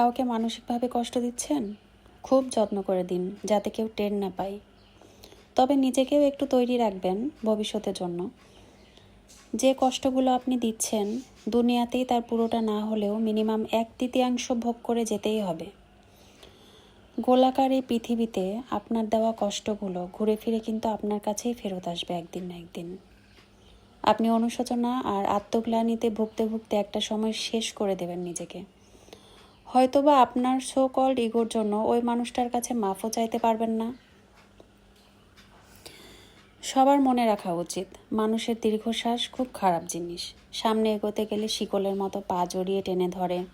কাউকে মানসিকভাবে কষ্ট দিচ্ছেন? খুব যত্ন করে দিন, যাতে কেউ টের না পায়। তবে নিজেকেও একটু তৈরি রাখবেন ভবিষ্যতের জন্য। যে কষ্টগুলো আপনি দিচ্ছেন, দুনিয়াতেই তার পুরোটা না হলেও মিনিমাম এক তৃতীয়াংশ ভোগ করে যেতেই হবে। গোলাকার এই পৃথিবীতে আপনার দেওয়া কষ্টগুলো ঘুরে ফিরে কিন্তু আপনার কাছেই ফেরত আসবে একদিন না একদিন। আপনি অনুশোচনা আর আত্মগ্লানিতে ভুগতে ভুগতে একটা সময় শেষ করে দেবেন নিজেকে। হয়তোবা আপনার সো কল্ড ইগোর জন্য ওই মানুষটার কাছে মাফও চাইতে পারবেন না। সবার মনে রাখা উচিত, মানুষের দীর্ঘশ্বাস খুব খারাপ জিনিস। সামনে এগোতে গেলে শিকলের মতো পা জড়িয়ে টেনে ধরে।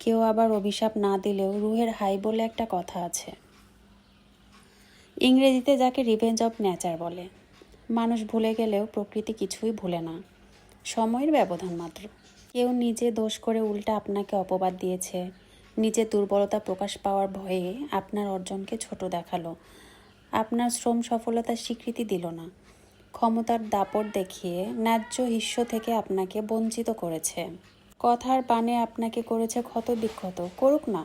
কেউ আবার অভিশাপ না দিলেও রুহের হাই বলে একটা কথা আছে। ইংরেজিতে যাকে রিভেঞ্জ অফ নেচার বলে। মানুষ ভুলে গেলেও প্রকৃতি কিছুই ভুলে না। সময়ের ব্যবধান মাত্র। কেউ নিজে দোষ করে উল্টা আপনাকে অপবাদ দিয়েছে। নিজের দুর্বলতা প্রকাশ পাওয়ার ভয়ে আপনার অর্জনকে ছোট দেখাল। আপনার শ্রম সফলতার স্বীকৃতি দিল না। ক্ষমতার দাপট দেখিয়ে ন্যায্য হিস্য থেকে আপনাকে বঞ্চিত করেছে। কথার বানে আপনাকে করেছে ক্ষত বিক্ষত। করুক না।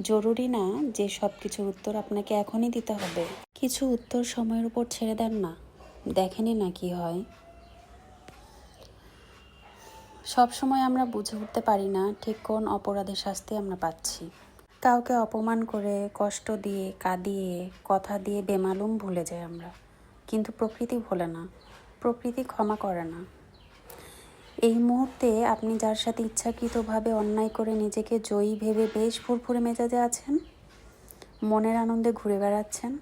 জরুরি না যে সব কিছুর উত্তর আপনাকে এখনই দিতে হবে। কিছু উত্তর সময়ের উপর ছেড়ে দেন না। দেখেনি না কি হয়। সব সময় আমরা বুঝে উঠতে পারি না ঠিক কোন অপরাধের শাস্তি আমরা পাচ্ছি। কাউকে অপমান করে, কষ্ট দিয়ে, কাঁদিয়ে, কথা দিয়ে বেমালুম ভুলে যাই আমরা। কিন্তু প্রকৃতি ভোলে না, প্রকৃতি ক্ষমা করে না। এই মুহূর্তে আপনি যার সাথে ইচ্ছাকৃতভাবে অন্যায় করে নিজেকে জয়ী ভেবে বেশ ফুরফুরে মেজাজে আছেন, মনের আনন্দে ঘুরে বেড়াচ্ছেন,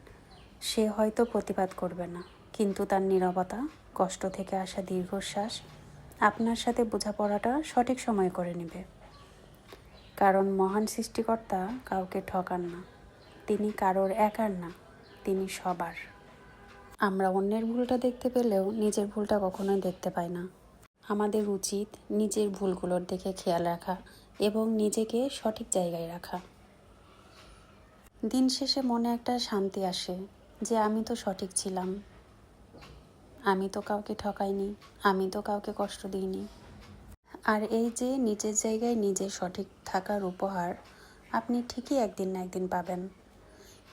সে হয়তো প্রতিবাদ করবে না। কিন্তু তার নীরবতা, কষ্ট থেকে আসা দীর্ঘশ্বাস আপনার সাথে বোঝাপড়াটা সঠিক সময় করে নেবে। কারণ মহান সৃষ্টিকর্তা কাউকে ঠকান না। তিনি কারোর একার না, তিনি সবার। আমরা অন্যের ভুলটা দেখতে পেলেও নিজের ভুলটা কখনোই দেখতে পাই না। আমাদের উচিত নিজের ভুলগুলোর দিকে খেয়াল রাখা এবং নিজেকে সঠিক জায়গায় রাখা। দিন শেষে মনে একটা শান্তি আসে যে, আমি তো সঠিক ছিলাম। আমি তো কাউকে ঠকাইনি, আমি তো কাউকে কষ্ট দিইনি। আর এই যে নিজের জায়গায় নিজে সঠিক থাকার উপহার, আপনি ঠিকই একদিন না একদিন পাবেন।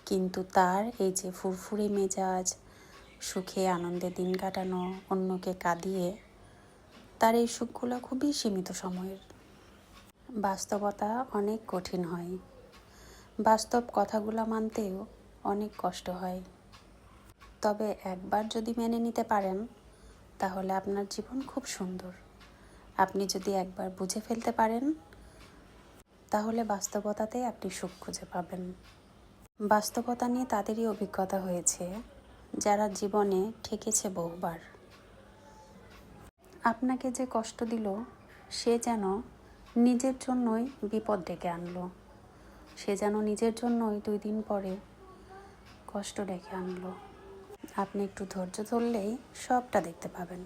কিন্তু তার এই যে ফুরফুরে মেজাজ, সুখে আনন্দে দিন কাটানো, অন্যকে কাঁদিয়ে, তার এই সুখগুলো খুবই সীমিত সময়ের। বাস্তবতা অনেক কঠিন হয়। বাস্তব কথাগুলো মানতেও অনেক কষ্ট হয়। তবে একবার যদি মেনে নিতে পারেন, তাহলে আপনার জীবন খুব সুন্দর। আপনি যদি একবার বুঝে ফেলতে পারেন, তাহলে বাস্তবতাতে আপনি সুখ খুঁজে পাবেন। বাস্তবতা নিয়ে তাদেরই অভিজ্ঞতা হয়েছে, যারা জীবনে ঠেকেছে বহুবার। আপনাকে যে কষ্ট দিল, সে যেন নিজের জন্যই বিপদ ডেকে আনলো। সে যেন নিজের জন্যই দুই দিন পরে কষ্ট ডেকে আনলো। আপনি একটু ধৈর্য ধরলেই সবটা দেখতে পাবেন।